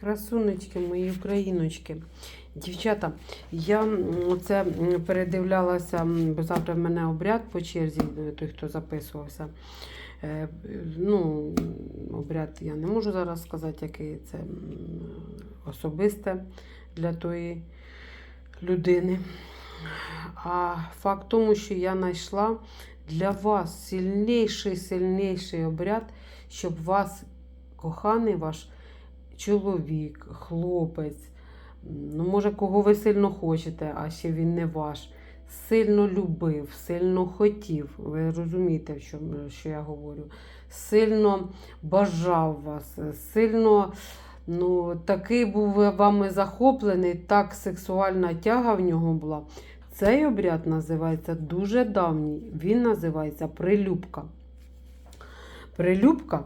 Красунечки, мої україночки. Дівчата, я це передивлялася, бо завтра в мене обряд по черзі, е, той, хто записувався. Е, Ну, обряд я не можу зараз сказати, який це особисте для тої людини. А факт тому, що я знайшла для вас сильніший, сильніший обряд, щоб вас, коханий ваш чоловік, хлопець, ну, може, кого ви сильно хочете, а ще він не ваш, сильно любив, сильно хотів. Ви розумієте, що, що я говорю? Сильно бажав вас, сильно ну, такий був вами захоплений, так сексуальна тяга в нього була. Цей обряд називається дуже давній. Він називається прилюбка. Прилюбка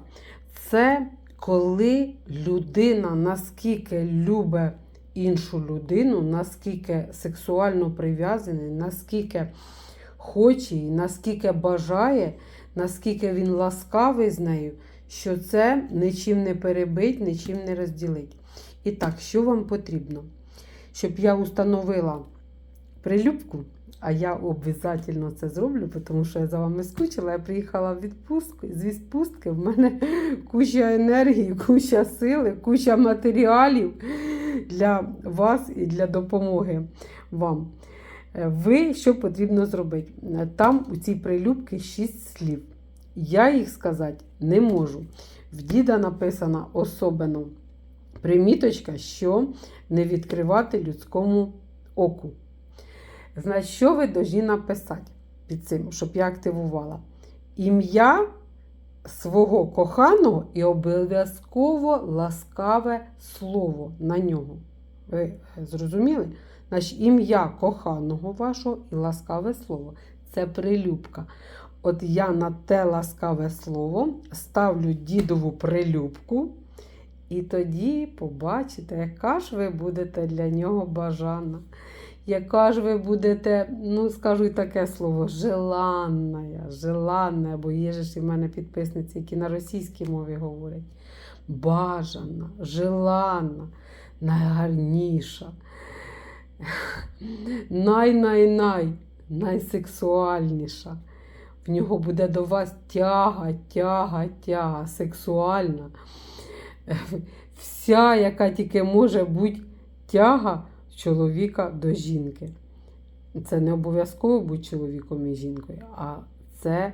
це коли людина наскільки любить іншу людину, наскільки сексуально прив'язаний, наскільки хоче, наскільки бажає, наскільки він ласкавий з нею, що це нічим не перебить, нічим не розділить. І так, що вам потрібно? Щоб я установила прилюбку, а я обов'язково це зроблю, тому що я за вами скучила. Я приїхала в відпустку, з відпустки в мене куча енергії, куча сили, куча матеріалів для вас і для допомоги вам. Е, Ви що потрібно зробити? Е, Там у цій прилюбці шість слів. Я їх сказати не можу. В діда написана особено приміточка, що не відкривати людському оку. Значить, що ви повинні написати під цим, щоб я активувала? Ім'я свого коханого і обов'язково ласкаве слово на нього. Ви зрозуміли? Значить, ім'я коханого вашого і ласкаве слово це прилюбка. От я на те ласкаве слово ставлю дідову прилюбку, і тоді побачите, яка ж ви будете для нього бажана. Яка ж ви будете, ну скажу і таке слово, желанна, желанна, бо є ж і в мене підписниці, які на російській мові говорять. Бажана, желанна, найгарніша, най-най-най, найсексуальніша. В нього буде до вас тяга, тяга, тяга, сексуальна. Вся, яка тільки може бути тяга чоловіка до жінки. Це не обов'язково бути чоловіком і жінкою, а це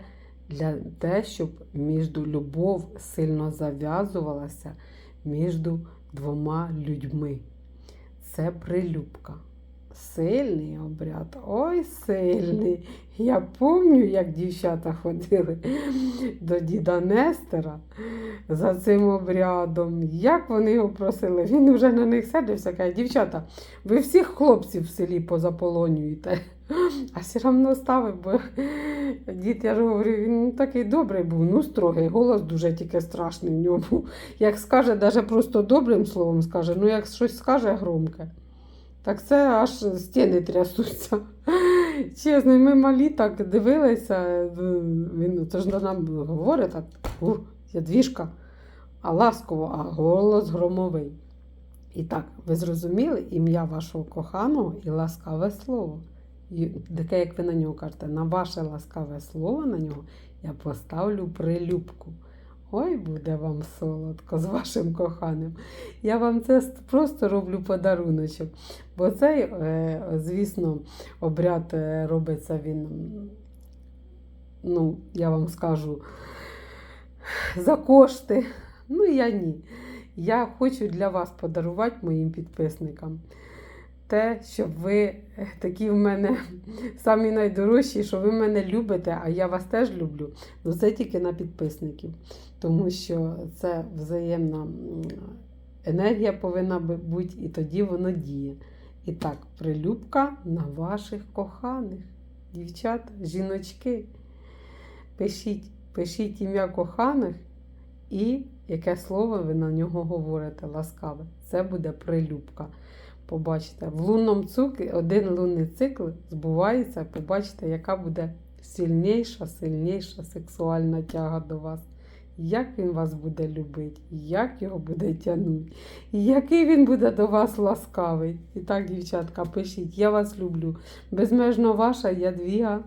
для те, щоб між любов сильно зав'язувалася між двома людьми. Це прилюбка. Сильний обряд, ой, сильний. Я пам'ятаю, як дівчата ходили до діда Нестера за цим обрядом. Як вони його просили, він вже на них сердився, каже, дівчата, ви всіх хлопців в селі позаполонюєте. А все одно ставив, бо дід, я ж говорю, він такий добрий був, ну строгий, голос дуже тільки страшний в ньому. Як скаже, навіть просто добрим словом скаже, ну як щось скаже громке. Так це аж стіни трясуться. Чесно, ми малі так дивилися. Він це ж нам говорить так, ух, ядвіжка, а ласково, а голос громовий. І так, ви зрозуміли ім'я вашого коханого і ласкаве слово. Таке, як ви на нього кажете, на ваше ласкаве слово на нього я поставлю прилюбку. Ой, буде вам солодко з вашим коханим. Я вам це просто роблю подаруночок. Бо цей, е, звісно, обряд е, робиться він, ну, я вам скажу, за кошти. Ну, я ні. Я хочу для вас подарувати моїм підписникам те, щоб ви е, такі в мене самі найдорожчі, що ви мене любите, а я вас теж люблю. Ну це тільки на підписників, тому що це взаємна енергія повинна бути, і тоді воно діє. І так, прилюбка на ваших коханих. Дівчат, жіночки. Пишіть, пишіть ім'я коханих і яке слово ви на нього говорите ласкаве. Це буде прилюбка. Побачите, в лунному циклі один лунний цикл збувається, побачите, яка буде сильніша, сильніша сексуальна тяга до вас. як він вас буде любити, як його буде тягнути, який він буде до вас ласкавий. І так, дівчатка, пишіть, я вас люблю. Безмежно ваша Ядвіга.